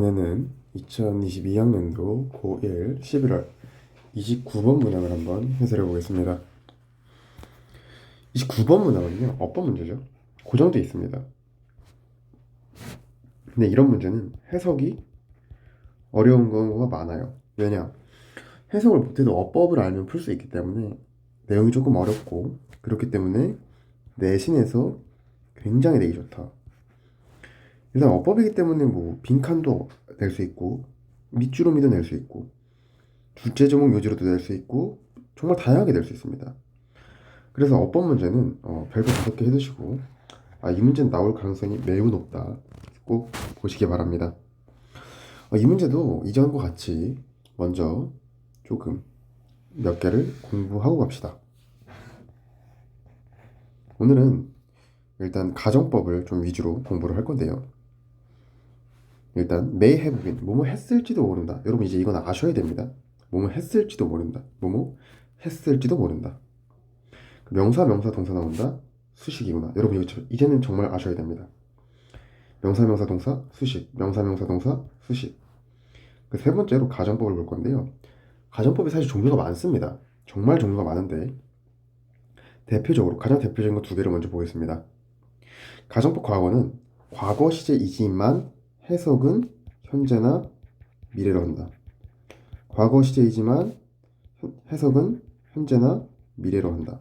이번에는 2022학년도 고1 11월 29번 문항을 한번 해설해 보겠습니다. 29번 문항은요, 어법 문제죠. 고정돼 있습니다. 근데 이런 문제는 해석이 어려운 경우가 많아요. 왜냐? 해석을 못해도 어법을 알면 풀 수 있기 때문에 내용이 조금 어렵고 그렇기 때문에 내신에서 굉장히 내기 좋다. 일단 어법이기 때문에 뭐 빈칸도 낼 수 있고 밑주름이도 낼 수 있고 둘째 제목 요지로도 낼 수 있고 정말 다양하게 낼 수 있습니다. 그래서 어법 문제는 어, 별거 다섯 개 해두시고 아, 이 문제는 나올 가능성이 매우 높다. 꼭 보시기 바랍니다. 어, 이 문제도 이전과 같이 먼저 조금 몇 개를 공부하고 갑시다. 오늘은 일단 가정법을 좀 위주로 공부를 할 건데요. 일단 may have been 뭐뭐 했을지도 모른다. 여러분 이제 이건 아셔야 됩니다. 뭐뭐 했을지도 모른다. 뭐뭐 했을지도 모른다. 명사 명사 동사 나온다. 수식이구나. 여러분 이거 저- 이제는 정말 아셔야 됩니다. 명사 명사 동사 수식. 명사 명사 동사 수식. 그 세 번째로 가정법을 볼 건데요. 가정법이 사실 종류가 많습니다. 정말 종류가 많은데 대표적으로 가장 대표적인 거 두 개를 먼저 보겠습니다. 가정법 과거는 과거 시제 이지만 해석은 현재나 미래로 한다. 과거 시제이지만 현- 해석은 현재나 미래로 한다.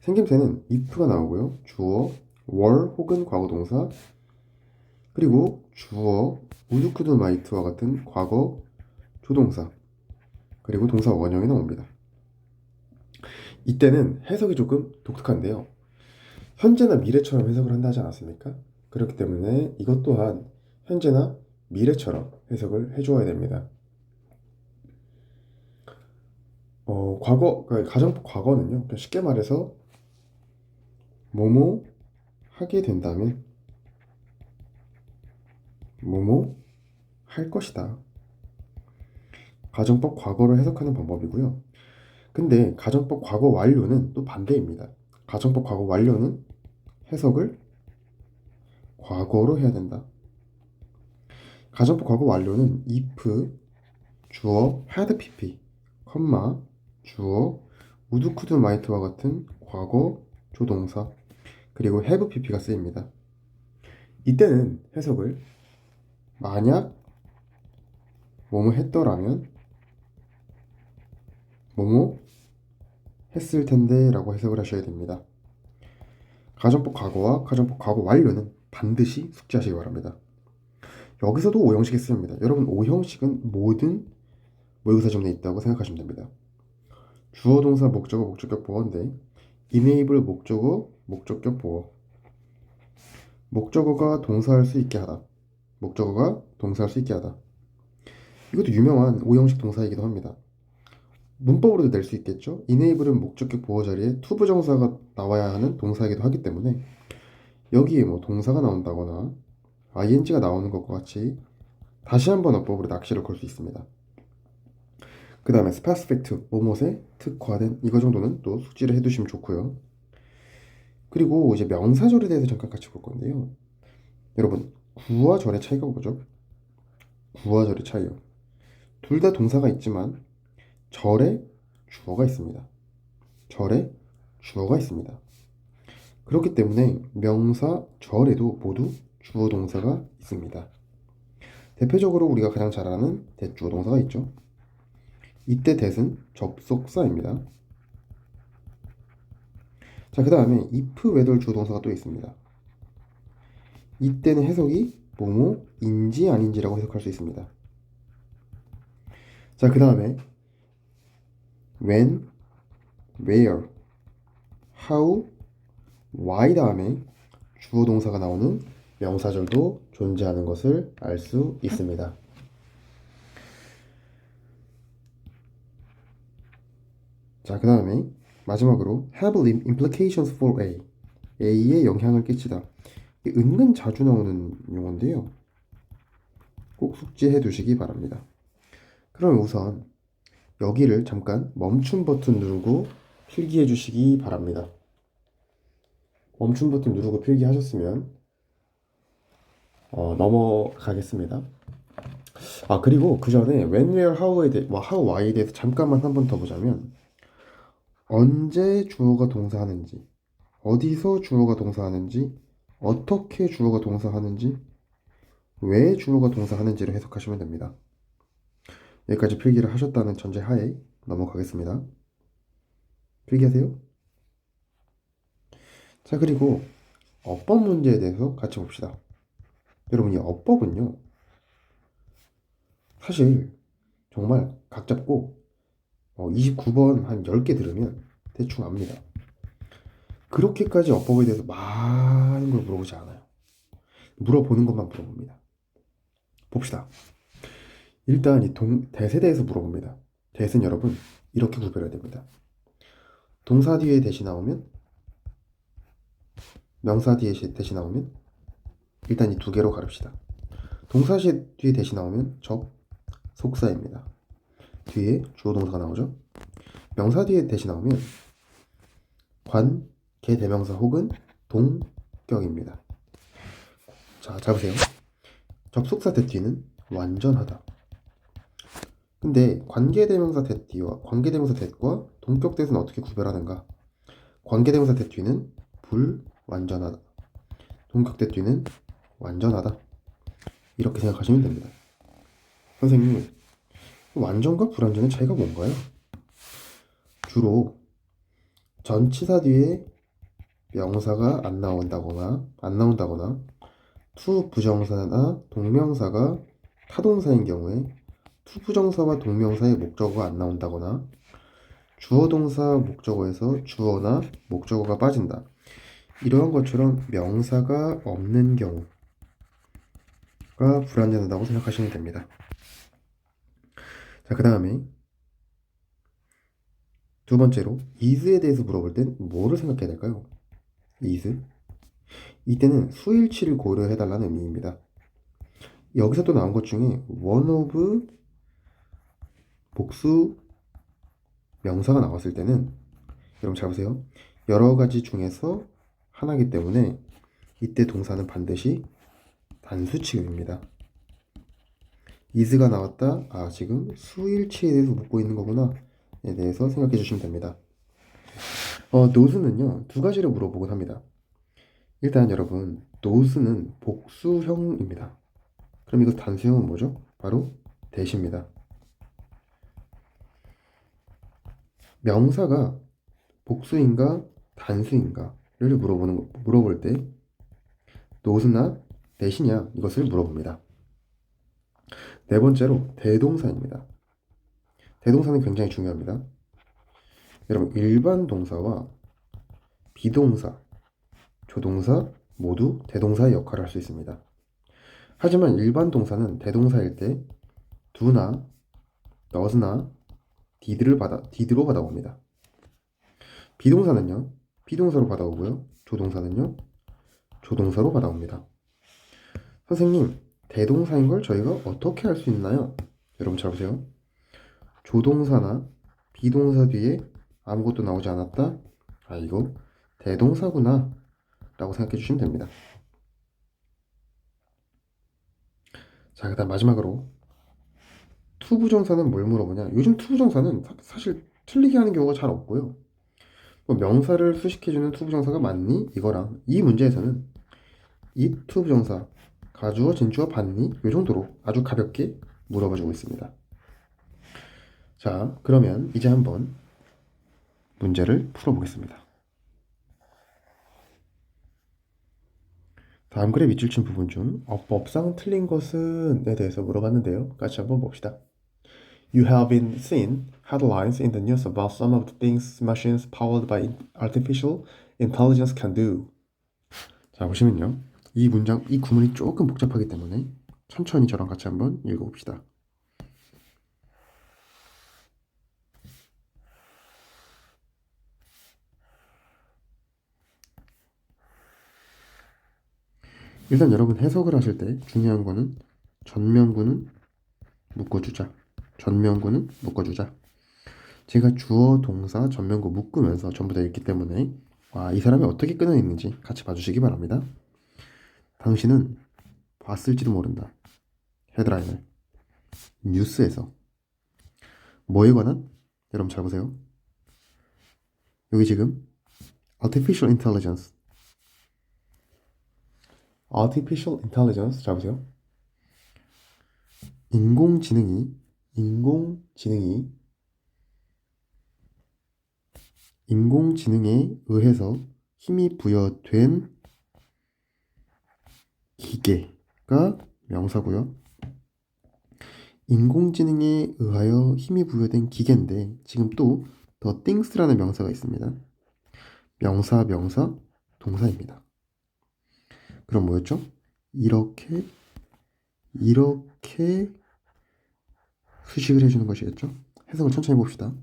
생김새는 if가 나오고요. 주어, 월 혹은 과거 동사 그리고 주어, 우드쿠드 마이트와 같은 과거 조동사 그리고 동사 원형이 나옵니다. 이때는 해석이 조금 독특한데요. 현재나 미래처럼 해석을 한다 하지 않았습니까? 그렇기 때문에 이것 또한 현재나 미래처럼 해석을 해주어야 됩니다. 어, 과거, 그러니까 가정법 과거는요. 쉽게 말해서 뭐뭐 하게 된다면 뭐뭐 할 것이다. 가정법 과거를 해석하는 방법이고요. 근데 가정법 과거 완료는 또 반대입니다. 가정법 과거 완료는 해석을 과거로 해야 된다. 가정법 과거 완료는 if 주어 had pp, 컴마 주어 would could might와 같은 과거 조동사 그리고 have pp가 쓰입니다. 이때는 해석을 만약 뭐뭐 했더라면 뭐뭐 했을 텐데 라고 해석을 하셔야 됩니다. 가정법 과거와 가정법 과거 완료는 반드시 숙지하시기 바랍니다. 여기서도 오형식이 쓰입니다. 여러분 오형식은 모든 모의고사점에 있다고 생각하시면 됩니다. 주어 동사 목적어 목적격 보어인데 enable 목적어 목적격 보어 목적어가 동사할 수 있게 하다 목적어가 동사할 수 있게 하다 이것도 유명한 오형식 동사이기도 합니다. 문법으로도 낼 수 있겠죠. enable은 목적격 보어 자리에 to 부정사가 나와야 하는 동사이기도 하기 때문에 여기에 뭐 동사가 나온다거나 ing가 나오는 것과 같이 다시 한번 어법으로 낚시를 걸 수 있습니다. 그 다음에 specific 뭐뭇에 특화된 이거 정도는 또 숙지를 해두시면 좋고요. 그리고 이제 명사절에 대해서 잠깐 같이 볼 건데요. 여러분 구와 절의 차이가 뭐죠? 구와 절의 차이요. 둘 다 동사가 있지만 절에 주어가 있습니다. 절에 주어가 있습니다. 그렇기 때문에 명사 절에도 모두 주어 동사가 있습니다. 대표적으로 우리가 가장 잘 아는 대주어 동사가 있죠. 이때 대은 접속사입니다. 자, 그 다음에 if 외돌 주어 동사가 또 있습니다. 이때는 해석이 뭐뭐인지 아닌지라고 해석할 수 있습니다. 자, 그 다음에 when, where, how, why 다음에 주어 동사가 나오는 명사절도 존재하는 것을 알 수 있습니다. 자, 그 다음에 마지막으로 have implications for A. A에 영향을 끼치다. 은근 자주 나오는 용어인데요. 꼭 숙지해 두시기 바랍니다. 그럼 우선 여기를 잠깐 멈춤 버튼 누르고 필기해 주시기 바랍니다. 멈춤 버튼 누르고 필기하셨으면 어, 넘어가겠습니다. 아 그리고 그 전에 when, where, how에 대해, how, why에 대해서 잠깐만 한 번 더 보자면 언제 주어가 동사하는지 어디서 주어가 동사하는지 어떻게 주어가 동사하는지 왜 주어가 동사하는지를 해석하시면 됩니다. 여기까지 필기를 하셨다는 전제 하에 넘어가겠습니다. 필기하세요. 자 그리고 어법 문제에 대해서 같이 봅시다. 여러분 이 어법은요 사실 정말 각 잡고 29번 한 10개 들으면 대충 압니다. 그렇게까지 어법에 대해서 많은 걸 물어보지 않아요. 물어보는 것만 물어봅니다. 봅시다. 일단 이 동, 대세 대해서 물어봅니다. 대세는 여러분 이렇게 구별해야 됩니다. 동사 뒤에 대시 나오면 명사 뒤에 시- 대시 나오면 일단 이 두 개로 가릅시다. 동사 시- 뒤에 대시 나오면 적, 속사입니다. 뒤에 주어 동사가 나오죠. 명사 뒤에 대시 나오면 관, 개 대명사 혹은 동격입니다. 자, 잡으세요. 접속사 대뒤는 완전하다. 근데 관계대명사 대뒤와 관계대명사 대과 동격 대는 어떻게 구별하는가? 관계대명사 대뒤는 불완전하다. 동격 대뒤는 완전하다. 이렇게 생각하시면 됩니다. 선생님, 완전과 불완전의 차이가 뭔가요? 주로 전치사 뒤에 명사가 안 나온다거나 안 나온다거나 투 부정사나 동명사가 타동사인 경우에 투 부정사와 동명사의 목적어가 안 나온다거나 주어 동사 목적어에서 주어나 목적어가 빠진다. 이러한 것처럼 명사가 없는 경우 가 불완전하다고 생각하시면 됩니다. 자, 그 다음에 두 번째로 is에 대해서 물어볼 땐 뭐를 생각해야 될까요? is 이때는 수일치를 고려해달라는 의미입니다. 여기서 또 나온 것 중에 one of 복수 명사가 나왔을 때는 여러분 잘 보세요. 여러 가지 중에서 하나이기 때문에 이때 동사는 반드시 단수 취급입니다. is가 나왔다. 아 지금 수일치에 대해서 묻고 있는 거구나. 에 대해서 생각해 주시면 됩니다. 어, 노스는요, 두 가지를 물어보곤 합니다. 일단 여러분, 노스는 복수형입니다. 그럼 이거 단수형은 뭐죠? 바로 대시입니다. 명사가 복수인가 단수인가를 물어보는 거- 물어볼 때 노스나 대시냐 이것을 물어봅니다. 네 번째로 대동사입니다. 대동사는 굉장히 중요합니다. 여러분 일반 동사와 비동사, 조동사 모두 대동사의 역할을 할 수 있습니다. 하지만 일반 동사는 대동사일 때 do나 does나 did를 받아 did로 받아옵니다. 비동사는요 비동사로 받아오고요. 조동사는요 조동사로 받아옵니다. 선생님 대동사인 걸 저희가 어떻게 할수 있나요? 여러분 잘 보세요. 조동사나 비동사 뒤에 아무것도 나오지 않았다. 아 이거 대동사구나 라고 생각해 주시면 됩니다. 자 그 다음 마지막으로 투부정사는 뭘 물어보냐? 요즘 투부정사는 사- 사실 틀리게 하는 경우가 잘 없고요. 뭐 명사를 수식해주는 투부정사가 맞니? 이거랑 이 문제에서는 이 투부정사 가주어, 진주어, 받니? 이 정도로 아주 가볍게 물어봐 주고 있습니다. 자, 그러면 이제 한번 문제를 풀어보겠습니다. 다음 글에 밑줄 친 부분 중 어법상 틀린 것은에 대해서 물어봤는데요. 같이 한번 봅시다. You have been seen headlines in the news about some of the things machines powered by artificial intelligence can do. 자, 보시면요. 이 문장, 이 구문이 조금 복잡하기 때문에 천천히 저랑 같이 한번 읽어봅시다. 일단 여러분 해석을 하실 때 중요한 거는 전면구는 묶어주자. 전면구는 묶어주자. 제가 주어, 동사, 전면구 묶으면서 전부 다 읽기 때문에 와, 이 사람이 어떻게 끊어 있는지 같이 봐주시기 바랍니다. 당신은 봤을지도 모른다. 헤드라인을. 뉴스에서 뭐에 관한? 여러분 잘 보세요. 여기 지금 artificial intelligence artificial intelligence 잘 보세요. 인공지능이 인공지능이 인공지능에 의해서 힘이 부여된 기계가 명사고요. 인공지능에 의하여 힘이 부여된 기계인데 지금 또 the things라는 명사가 있습니다. 명사, 명사, 동사입니다. 그럼 뭐였죠? 이렇게 이렇게 수식을 해주는 것이겠죠? 해석을 천천히 봅시다.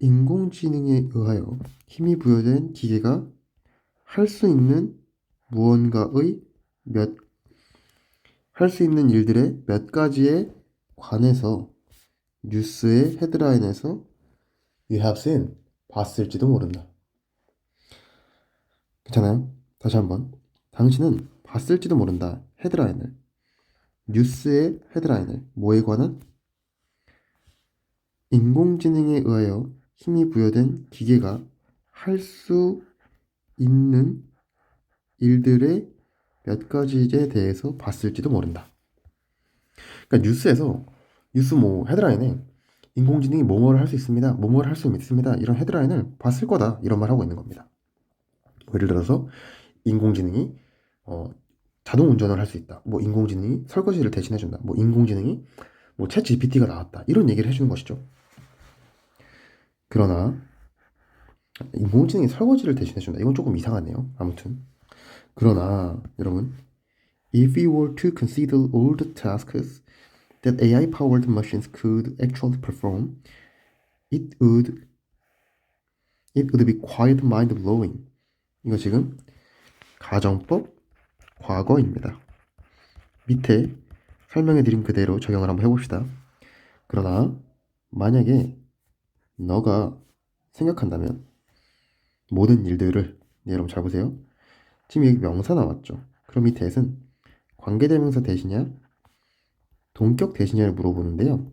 인공지능에 의하여 힘이 부여된 기계가 할 수 있는 무언가의 몇, 할 수 있는 일들의 몇 가지에 관해서 뉴스의 헤드라인에서 You have seen, 봤을지도 모른다. 괜찮아요? 다시 한번. 당신은 봤을지도 모른다. 헤드라인을. 뉴스의 헤드라인을. 뭐에 관한? 인공지능에 의하여 힘이 부여된 기계가 할 수 있는 일들의 몇 가지에 대해서 봤을지도 모른다. 그러니까 뉴스에서 뉴스 뭐 헤드라인에 인공지능이 뭐뭐를 할 수 있습니다. 뭐뭐를 할 수 있습니다. 이런 헤드라인을 봤을 거다. 이런 말 하고 있는 겁니다. 예를 들어서 인공지능이 어, 자동 운전을 할 수 있다. 뭐 인공지능이 설거지를 대신해 준다. 뭐 인공지능이 뭐챗 GPT가 나왔다. 이런 얘기를 해 주는 것이죠. 그러나 인공지능이 설거지를 대신해 준다. 이건 조금 이상하네요. 아무튼 그러나 여러분 if we were to consider all the tasks that AI-powered machines could actually perform, it would it would be quite mind-blowing. 이거 지금 가정법 과거입니다. 밑에 설명해 드린 그대로 적용을 한번 해봅시다. 그러나 만약에 너가 생각한다면 모든 일들을 네, 여러분 잘 보세요. 지금 여기 명사 나왔죠. 그럼 이 대신 관계대명사 대신이냐 동격 대신이냐를 물어보는데요.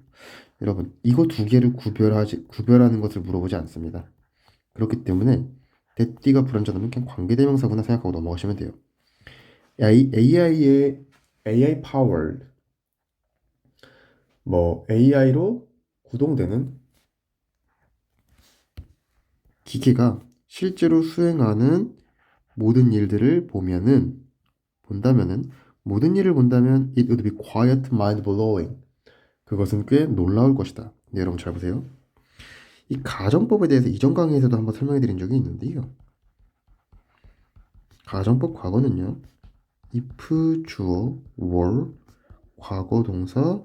여러분 이거 두 개를 구별하지 구별하는 것을 물어보지 않습니다. 그렇기 때문에 대띠가 불완전하면 그냥 관계대명사구나 생각하고 넘어가시면 돼요. AI의 AI powered 뭐 AI로 구동되는 기계가 실제로 수행하는 모든 일들을 보면은 본다면은 모든 일을 본다면 it would be quite mind blowing 그것은 꽤 놀라울 것이다. 네, 여러분 잘 보세요. 이 가정법에 대해서 이전 강의에서도 한번 설명해 드린 적이 있는데요. 가정법 과거는요. if 주어 were 과거 동사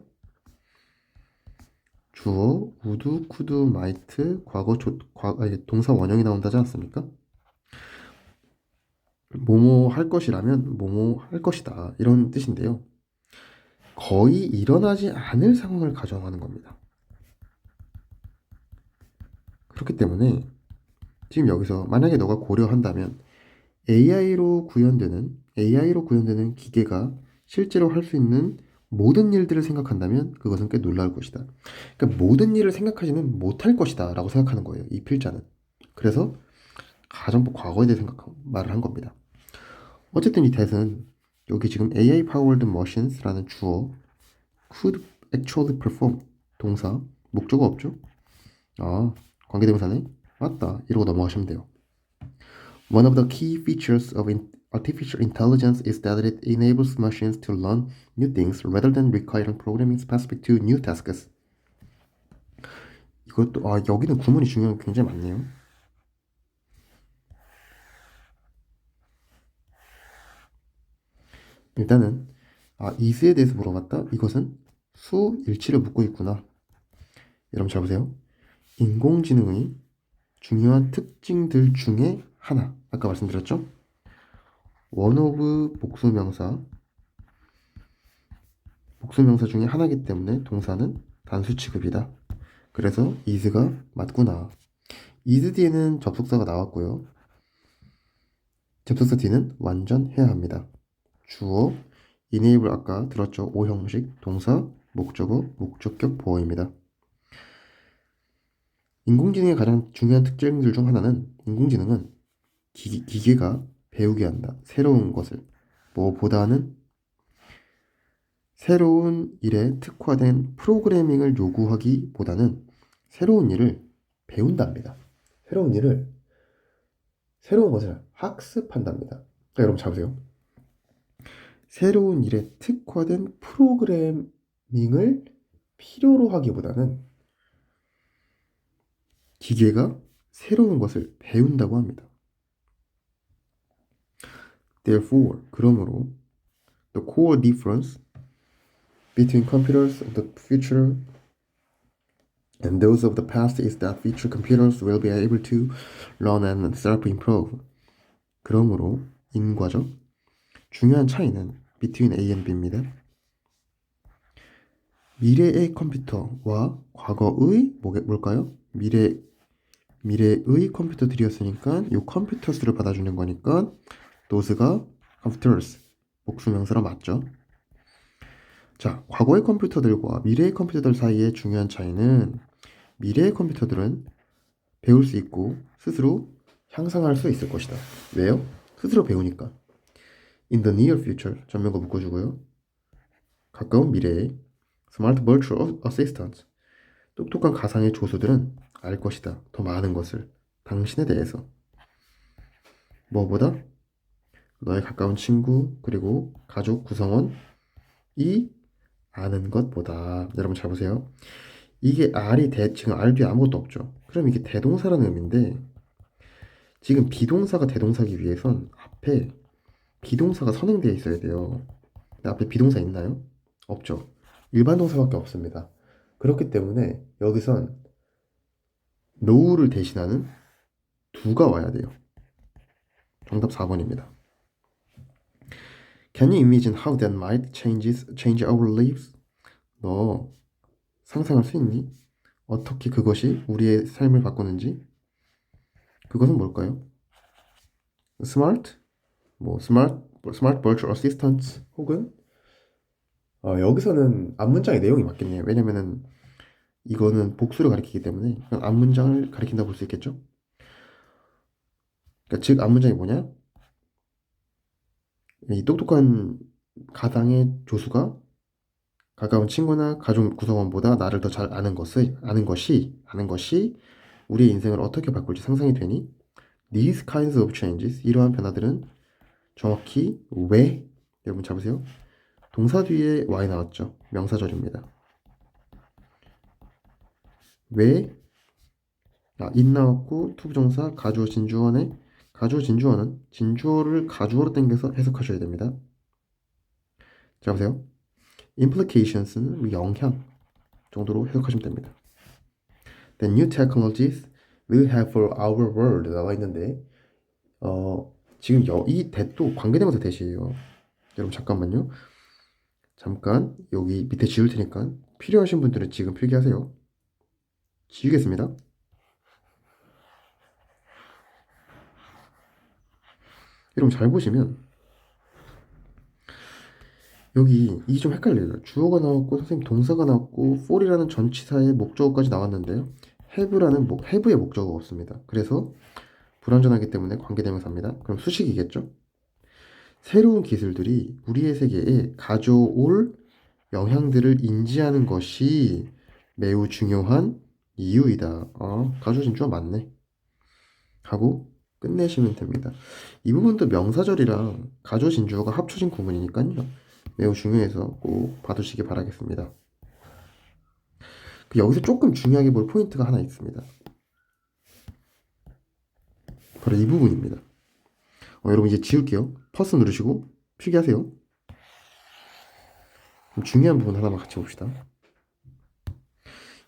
주어 would, could, might 과거 조, 과, 아니, 동사 원형이 나온다지 않습니까? 뭐뭐 할 것이라면 뭐뭐 할 것이다 이런 뜻인데요. 거의 일어나지 않을 상황을 가정하는 겁니다. 그렇기 때문에 지금 여기서 만약에 너가 고려한다면 AI로 구현되는 AI로 구현되는 기계가 실제로 할 수 있는 모든 일들을 생각한다면 그것은 꽤 놀라울 것이다. 그러니까 모든 일을 생각하지는 못할 것이다 라고 생각하는 거예요. 이 필자는. 그래서 가정법 과거에 대해 생각 말을 한 겁니다. 어쨌든 이 대은 여기 지금 AI powered machines라는 주어 could actually perform 동사 목적어 없죠? 아 관계대명사네 맞다 이러고 넘어가시면 돼요. One of the key features of artificial intelligence is that it enables machines to learn new things rather than requiring programming specific to new tasks. 이것도 아 여기는 구문이 중요한 게 굉장히 많네요. 일단은 아 is에 대해서 물어봤다. 이것은 수 일치를 묻고 있구나. 여러분 잘 보세요. 인공지능의 중요한 특징들 중에 하나. 아까 말씀드렸죠? 원 오브 복수명사 복수명사 중에 하나이기 때문에 동사는 단수 취급이다. 그래서 is가 맞구나. is 뒤에는 접속사가 나왔고요. 접속사 뒤는 완전 해야 합니다. 주어 enable 아까 들었죠? 오형식 동사 목적어, 목적격 보어입니다. 인공지능의 가장 중요한 특징들 중 하나는 인공지능은 기, 기계가 배우게 한다. 새로운 것을 뭐보다는 새로운 일에 특화된 프로그래밍을 요구하기보다는 새로운 일을 배운답니다. 새로운 일을 새로운 것을 학습한답니다. 자, 여러분 잘 보세요. 새로운 일에 특화된 프로그래밍을 필요로 하기보다는 기계가 새로운 것을 배운다고 합니다. Therefore, 그러므로 the core difference between computers of the future and those of the past is that future computers will be able to learn and self-improve. 그러므로 인과적 중요한 차이는 between A and B입니다. 미래의 컴퓨터와 과거의 뭘까요? 미래 미래의 컴퓨터들이었으니까 이 컴퓨터 수를 받아주는 거니까 thos가 computers 복수명사로 맞죠? 자, 과거의 컴퓨터들과 미래의 컴퓨터들 사이의 중요한 차이는 미래의 컴퓨터들은 배울 수 있고 스스로 향상할 수 있을 것이다. 왜요? 스스로 배우니까. In the near future 전면과 묶어주고요. 가까운 미래에 Smart Virtual Assistant 똑똑한 가상의 조수들은 알 것이다. 더 많은 것을 당신에 대해서 무엇보다 너의 가까운 친구 그리고 가족 구성원이 아는 것보다 여러분 잘 보세요. 이게 R이 대, 지금 R 뒤에 아무것도 없죠. 그럼 이게 대동사라는 의미인데 지금 비동사가 대동사기 위해선 앞에 비동사가 선행되어 있어야 돼요. 앞에 비동사 있나요? 없죠. 일반 동사밖에 없습니다. 그렇기 때문에 여기선 know를 대신하는 do가 와야 돼요. 정답 4번입니다. Can you imagine how that might changes, change our lives? 너 상상할 수 있니? 어떻게 그것이 우리의 삶을 바꾸는지? 그것은 뭘까요? Smart? 뭐 smart, smart virtual assistants 혹은 어, 여기서는 앞문장의 내용이 맞겠네요. 왜냐면은 이거는 복수를 가리키기 때문에 앞문장을 가리킨다 볼 수 있겠죠? 그러니까 즉 앞문장이 뭐냐? 이 똑똑한 가상의 조수가 가까운 친구나 가족 구성원보다 나를 더 잘 아는 것을 아는 것이 아는 것이 우리의 인생을 어떻게 바꿀지 상상이 되니 these kinds of changes 이러한 변화들은 정확히 왜? 여러분 잡으세요. 동사 뒤에 y 나왔죠? 명사절입니다. 왜? 아, it 나왔고 투부정사 가주어 진주어네. 가주어 진주어는 진주어를 가주어로 당겨서 해석하셔야 됩니다. 자 보세요. Implications는 영향 정도로 해석하시면 됩니다. The new technologies will have for our world 나와 있는데 어, 지금 여, 이 대도 관계대명사 대시예요. 여러분 잠깐만요. 잠깐 여기 밑에 지울 테니까 필요하신 분들은 지금 필기하세요. 지우겠습니다. 여러분 잘 보시면 여기 이게 좀 헷갈려요. 주어가 나왔고 선생님 동사가 나왔고 for이라는 전치사의 목적어까지 나왔는데요. have라는 목, have의 목적어가 없습니다. 그래서 불완전하기 때문에 관계대명사입니다. 그럼 수식이겠죠? 새로운 기술들이 우리의 세계에 가져올 영향들을 인지하는 것이 매우 중요한 이유이다. 아, 가져진 주어 맞네. 하고 끝내시면 됩니다. 이 부분도 명사절이랑 가져진 주어가 합쳐진 구문이니까요. 매우 중요해서 꼭 봐두시기 바라겠습니다. 그 여기서 조금 중요하게 볼 포인트가 하나 있습니다. 바로 이 부분입니다. 어, 여러분 이제 지울게요. 퍼스 누르시고 필기하세요. 중요한 부분 하나만 같이 봅시다.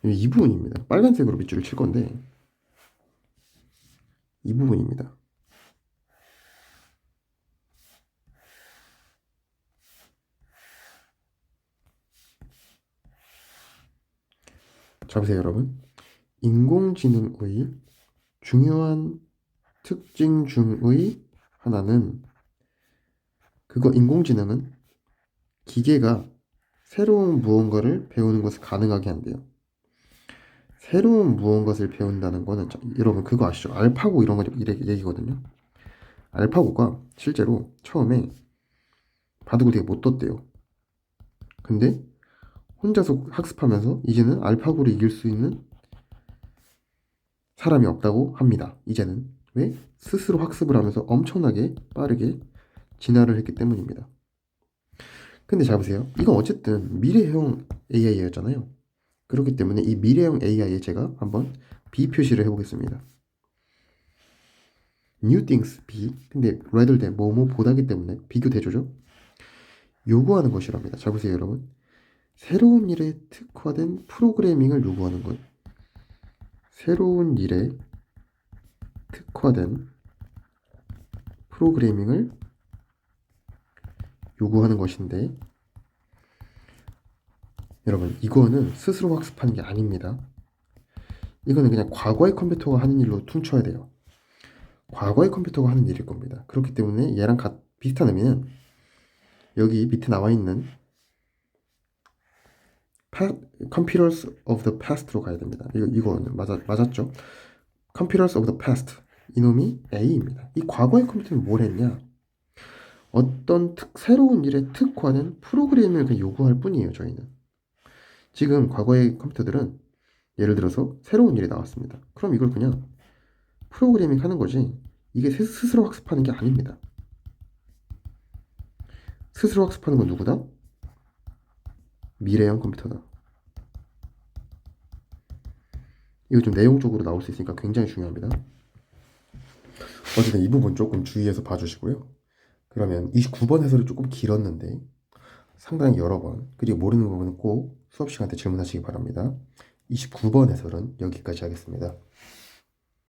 이 부분입니다. 빨간색으로 밑줄을 칠 건데 이 부분입니다. 자 보세요 여러분 인공지능의 중요한 특징 중의 하나는 그거 인공지능은 기계가 새로운 무언가를 배우는 것을 가능하게 한대요. 새로운 무언가를 배운다는 거는 자, 여러분 그거 아시죠? 알파고 이런 거 얘기거든요. 알파고가 실제로 처음에 바둑을 되게 못 떴대요. 근데 혼자서 학습하면서 이제는 알파고를 이길 수 있는 사람이 없다고 합니다. 이제는 왜? 스스로 학습을 하면서 엄청나게 빠르게 진화를 했기 때문입니다. 근데 잘 보세요. 이건 어쨌든 미래형 AI였잖아요. 그렇기 때문에 이 미래형 AI에 제가 한번 B 표시를 해보겠습니다. New things B. 근데 rather than 뭐뭐 보다기 때문에 비교 대조죠. 요구하는 것이랍니다. 잘 보세요, 여러분. 새로운 일에 특화된 프로그래밍을 요구하는 것. 새로운 일에 특화된 프로그래밍을 요구하는 것인데 여러분 이거는 스스로 학습하는 게 아닙니다. 이거는 그냥 과거의 컴퓨터가 하는 일로 퉁쳐야 돼요. 과거의 컴퓨터가 하는 일일 겁니다. 그렇기 때문에 얘랑 같, 비슷한 의미는 여기 밑에 나와 있는 Computers of the Past로 가야 됩니다. 이거 이거는 맞아 맞았죠? Computers of the Past 이놈이 A입니다. 이 과거의 컴퓨터는 뭘 했냐? 어떤 특, 새로운 일에 특화된 프로그램을 요구할 뿐이에요. 저희는 지금 과거의 컴퓨터들은 예를 들어서 새로운 일이 나왔습니다. 그럼 이걸 그냥 프로그래밍 하는 거지 이게 스- 스스로 학습하는 게 아닙니다. 스스로 학습하는 건 누구다? 미래형 컴퓨터다. 이거 좀 내용적으로 나올 수 있으니까 굉장히 중요합니다. 어쨌든 이 부분 조금 주의해서 봐주시고요. 그러면 29번 해설이 조금 길었는데 상당히 여러 번 그리고 모르는 부분은 꼭 수업 시간 때 질문하시기 바랍니다. 29번 해설은 여기까지 하겠습니다.